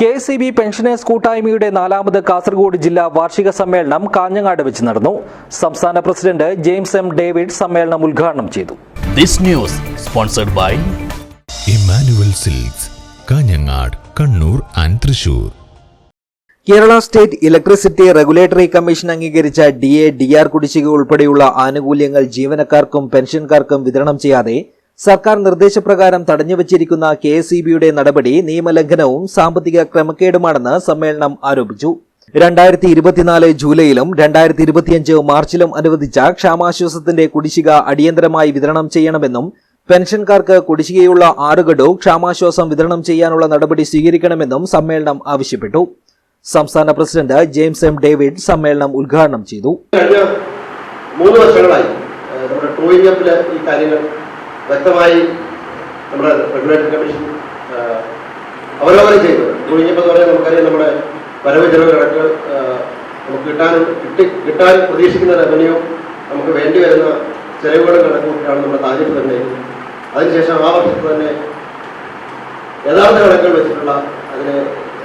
K C B pensioners കൂട്ടായ്മയുടെ നാലാമത് കാസർഗോഡ് ജില്ലാ വാർഷിക സമ്മേളനം കാഞ്ഞങ്ങാട് വെച്ച് നടന്നു. സംസ്ഥാന പ്രസിഡന്റ് ജെയിംസ് എം ഡേവിഡ് സമ്മേളനം ഉദ്ഘാടനം ചെയ്തു. This news sponsored by Emmanuel Silks Kanhangad Kannur and Thrissur. Kerala state electricity regulatory commission അംഗീകരിച്ച ഡി എ ഡി ആർ കുടിശ്ശിക ഉൾപ്പെടെയുള്ള ആനുകൂല്യങ്ങൾ ജീവനക്കാർക്കും പെൻഷൻകാർക്കും വിതരണം ചെയ്യാതെ സർക്കാർ നിർദ്ദേശപ്രകാരം തടഞ്ഞുവച്ചിരിക്കുന്ന കെ എസ് ഇ ബിയുടെ നടപടി നിയമലംഘനവും സാമ്പത്തിക ക്രമക്കേടുമാണെന്ന് സമ്മേളനം ആരോപിച്ചു. രണ്ടായിരത്തി ഇരുപത്തിനാല് ജൂലൈയിലും രണ്ടായിരത്തി ഇരുപത്തിയഞ്ച് മാർച്ചിലും അനുവദിച്ച ക്ഷാമാശ്വാസത്തിന്റെ കുടിശ്ശിക അടിയന്തരമായി വിതരണം ചെയ്യണമെന്നും പെൻഷൻകാർക്ക് കുടിശ്ശികയുള്ള ആറ് ക്ഷാമാശ്വാസം വിതരണം ചെയ്യാനുള്ള നടപടി സ്വീകരിക്കണമെന്നും സമ്മേളനം ആവശ്യപ്പെട്ടു. സംസ്ഥാന പ്രസിഡന്റ് ജെയിംസ് എം ഡേവിഡ് സമ്മേളനം ഉദ്ഘാടനം ചെയ്തു. കഴിഞ്ഞ മൂന്ന് വർഷങ്ങളായി നമ്മുടെ ഈ കാര്യങ്ങൾ വ്യക്തമായി നമ്മുടെ റെഗുലേറ്ററി കമ്മീഷൻ അവലോകനം ചെയ്തത് കഴിഞ്ഞപ്പോൾ പറഞ്ഞാൽ നമുക്കറിയാം നമ്മുടെ വരവ് ചെലവ് കണക്ക് നമുക്ക് കിട്ടാനും കിട്ടി കിട്ടാൻ പ്രതീക്ഷിക്കുന്ന റവന്യൂ നമുക്ക് വേണ്ടി വരുന്ന ചെലവുകളും കണക്കുകൂട്ടിയാണ് നമ്മുടെ താരിഫ് തന്നെ അതിനുശേഷം ആ വർഷത്തിൽ തന്നെ യഥാർത്ഥ കണക്കുകൾ വെച്ചിട്ടുള്ള അതിന്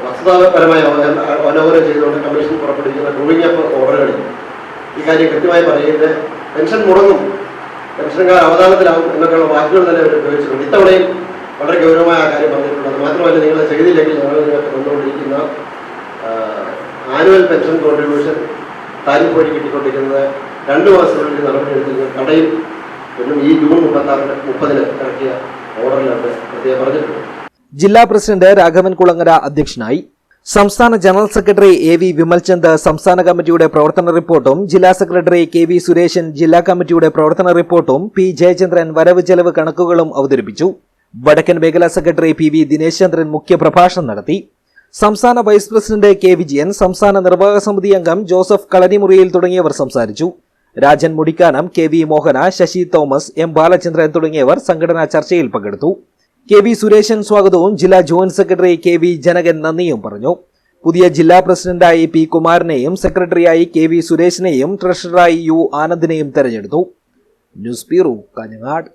വസ്തുതാപരമായ അവ- അവലോകനം ചെയ്തുകൊണ്ട് കമ്മീഷൻ പുറപ്പെടുവിക്കുന്ന ഡ്രൂയിങ് അപ്പ് ഓർഡറുകളിൽ ഈ കാര്യം കൃത്യമായി പറയുന്നത് പെൻഷൻ മുടങ്ങും. പെൻഷൻകാർ അവതാളത്തിലാവും എന്നൊക്കെയുള്ള വാക്കുകൾ തന്നെ അവർ ഉപയോഗിച്ചിട്ടുണ്ട്. ഇത്തവണയും വളരെ ഗൗരവമായ ആ കാര്യം പറഞ്ഞിട്ടുള്ളത് മാത്രമല്ല നിങ്ങൾ ചെയ്തില്ലെങ്കിൽ ഞങ്ങൾ നിങ്ങൾക്ക് തന്നുകൊണ്ടിരിക്കുന്ന ആനുവൽ പെൻഷൻ കോൺട്രിബ്യൂഷൻ താരിഫ് വഴി കിട്ടിക്കൊണ്ടിരിക്കുന്നത് രണ്ട് മാസത്തിനുള്ളിൽ നടപടിയെടുത്തിരിക്കുന്ന കടയിൽ എന്നും ഈ ജൂൺ മുപ്പത്താറിന് മുപ്പതിന് ഇറക്കിയ ഓർഡറിലാണ് പ്രത്യേകം പറഞ്ഞിട്ടുണ്ട് ജില്ലാ പ്രസിഡന്റ് രാഘവൻ കുളങ്ങര അധ്യക്ഷനായി സംസ്ഥാന general secretary A V Vimalchand സംസ്ഥാന കമ്മിറ്റിയുടെ പ്രവർത്തന റിപ്പോർട്ടും ജില്ലാ സെക്രട്ടറി കെ വി സുരേശൻ ജില്ലാ കമ്മിറ്റിയുടെ പ്രവർത്തന റിപ്പോർട്ടും പി ജയചന്ദ്രൻ വരവ് ചെലവ് കണക്കുകളും അവതരിപ്പിച്ചു. വടക്കൻ മേഖലാ secretary P V Dinesh Chandran മുഖ്യപ്രഭാഷണം നടത്തി. സംസ്ഥാന വൈസ് പ്രസിഡന്റ് കെ വിജയൻ സംസ്ഥാന നിർവാഹക സമിതി അംഗം ജോസഫ് കളനിമുറിയിൽ തുടങ്ങിയവർ സംസാരിച്ചു. Rajan Mudikkanam K V Mohana Sasi Thomas M Balachandran തുടങ്ങിയവർ സംഘടനാ ചർച്ചയിൽ പങ്കെടുത്തു. കെ വി സുരേശൻ സ്വാഗതവും ജില്ലാ joint secretary K V Janakan നന്ദിയും പറഞ്ഞു. പുതിയ ജില്ലാ പ്രസിഡന്റായി പി കുമാരനെയും സെക്രട്ടറിയായി കെ വി സുരേഷിനെയും ട്രഷററായി യു ആനന്ദിനെയും തെരഞ്ഞെടുത്തു. News bureau Kanhangad.